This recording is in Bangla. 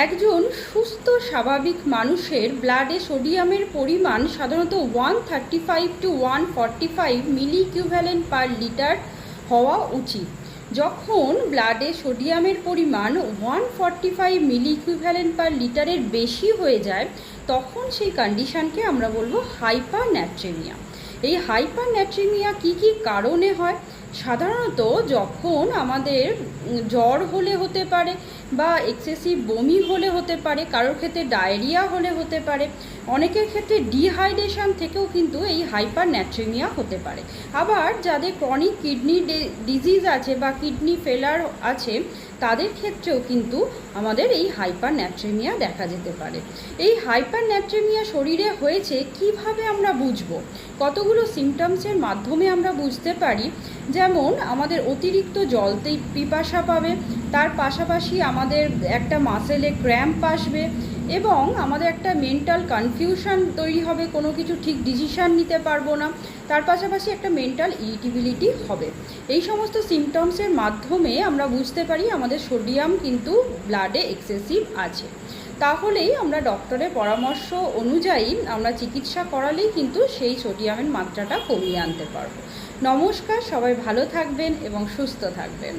একজন সুস্থ, স্বাভাবিক মানুষের ব্লাডে সোডিয়ামের পরিমাণ সাধারণত one thirty five to one forty five milli equivalent per litre হওয়া উচিত। যখন ব্লাডে সোডিয়ামের পরিমাণ one forty five milli per লিটারের বেশি হয়ে যায়, তখন সেই কন্ডিশনকে আমরা বলব হাইপার ন্যাট্রেমিয়া এই হাইপার ন্যাট্রেমিয়া কী কী কারণে হয়? সাধারণত যখন আমাদের জ্বর হলে হতে পারে বা এক্সেসিভ বমি হলে হতে পারে, কারোর ক্ষেত্রে ডায়রিয়া হলে হতে পারে, অনেকের ক্ষেত্রে ডিহাইড্রেশন থেকেও কিন্তু এই হাইপার ন্যাট্রেমিয়া হতে পারে। আবার যাদের ক্রনিক কিডনি ডিজিজ আছে বা কিডনি ফেলার আছে, তাদের ক্ষেত্রেও কিন্তু আমাদের এই হাইপার ন্যাট্রেমিয়া দেখা যেতে পারে। এই হাইপার ন্যাট্রেমিয়া শরীরে হয়েছে কীভাবে আমরা বুঝব? কতগুলো সিমটমসের মাধ্যমে আমরা বুঝতে পারি? যেমন আমাদের অতিরিক্ত জলতেই পিপাসা পাবে তার পাশাপাশি আমাদের একটা মাসেলে ক্র্যাম্প আসবে এবং আমাদের একটা মেন্টাল কনফিউশন তৈরি হবে, কোনো কিছু ঠিক ডিসিশান নিতে পারব না। তার পাশাপাশি একটা মেন্টাল ইরিটিবিলিটি হবে। এই সমস্ত সিমটমসের মাধ্যমে আমরা বুঝতে পারি আমাদের সোডিয়াম কিন্তু ব্লাডে এক্সেসিভ আছে। তাহলেই আমরা ডক্টরের পরামর্শ অনুযায়ী আমরা চিকিৎসা করালেই কিন্তু সেই সোডিয়ামের মাত্রাটা কমিয়ে আনতে পারব। নমস্কার, সবাই ভালো থাকবেন এবং সুস্থ থাকবেন।